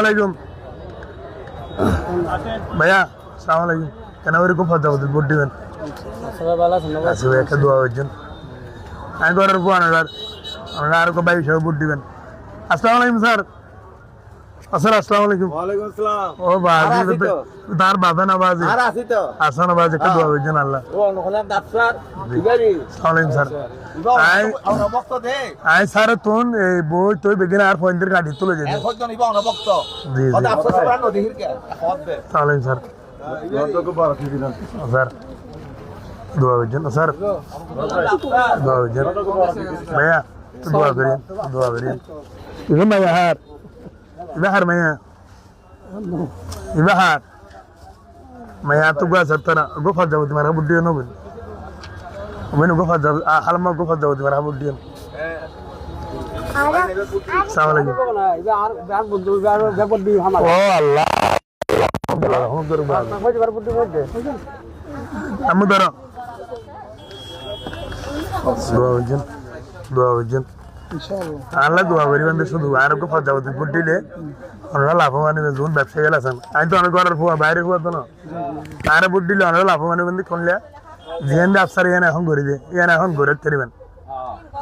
আলাইকুম ভাইয়া সালাম আলাইকুম কেন ওরকম ফজা বলতে ভোট দিবেন। আছে ভাই একটা দোয়া হয়েছেন আমি ঘরের পো আনার আপনারা আর বাইশ ভোট দিবেন। আসসালামু আলাইকুম, স্যার। আসসালাম আসসালামু আলাইকুম। ওয়ালাইকুম আসসালাম। ও বাজি। তার বাবা না বাজি? আর আছি তো? আসা না বাজি একটা দোয়া হয়েছেন আল্লাহ ও নহলে ডাক্তার দিবারি আসসালামু আলাইকুম স্যার। আই আমরা বক্ত দে। আই স্যার তুন এই বই তুই বেগিন আর পয়েন্টের গাড়ি তুলে এখন জি জি। আফসোস নদী হিরকে দে। স্যার। স্যার দোয়া স্যার। হয়েছেন ভাইয়া দোয়া হার ইবে হার ভাইয়া ইবে হার ভাইয়া তো গা সত্তরা গোফা যাব তোমার বুদ্ধি না বলি ওমেন গোফা যাব হালমা গোফা যাব তোমার বুদ্ধি আসসালামু আলাইকুম ও আল্লাহ দোয়া দোয়া আল্লাহ দোয়া করিবেন যে শুধু আর একটু ফজা হতে ফুটিলে ওনারা লাভবান হইবেন যখন ব্যবসায়ী গেলে আছেন। আমি তো অনেক ঘরের ফুয়া বাইরে ফুয়া তো না। আর বুট দিলে অনেক লাভবান হইবেন শুনলে জিয়ান আফসার ইয়ান এখন ঘুরে দিয়ে ইয়ান এখন ঘুরে তেরিবেন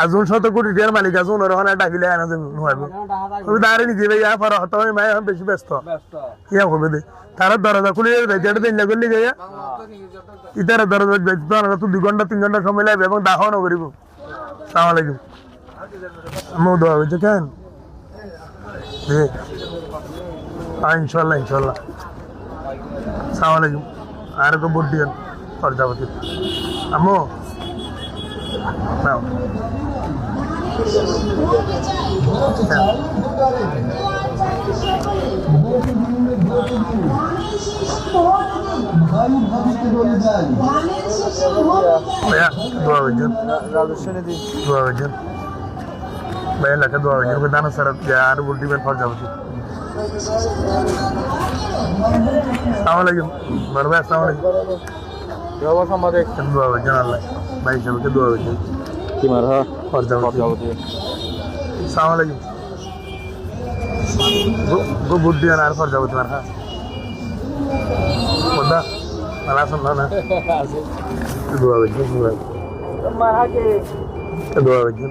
আর যখন শত কোটি টিয়ার মালিক আছে ওনার ওখানে ডাকিলে এনে যে নোয়াইব। তুমি দাঁড়িয়ে নিজি ভাই ইয়া পরে হতো আমি মায় এখন বেশি ব্যস্ত। ইয়া হবে দে? তারা দরজা খুলে যেটা দিন লাগলে যাইয়া ইতার দরজা তো দুই ঘণ্টা তিন ঘণ্টা সময় লাগবে এবং দাহনও করিব। সালাম আমি দোয়া হয়েছে কেন? জি হ্যাঁ ইনশাল্লাহ ইনশাল্লাহ। সালাম আলাইকুম। আর একটু ভোট দিবেন প্রজাপতি। আমো নাও। ভাইয়া দোয়া হয়েছেন দোয়া হয়েছেন ভাইয়া লেখা দোয়া হয়েছেন ওকে দানা সারা আর ভোট দিবেন প্রজাপতি সালাম আলাইকুম বড় ভাই আসসালামু আলাইকুম দোয়া হয়েছেন আল্লাহ ভাই সাহেবকে দোয়া হয়েছেন কি মার হ্যাঁ প্রজাপতি সালাম আলাইকুম গো ভোট দিবেন আর প্রজাপতি মার হ্যাঁ কোথা ভালো আছেন না দোয়া হয়েছেন দোয়া হয়েছেন দোয়া হয়েছেন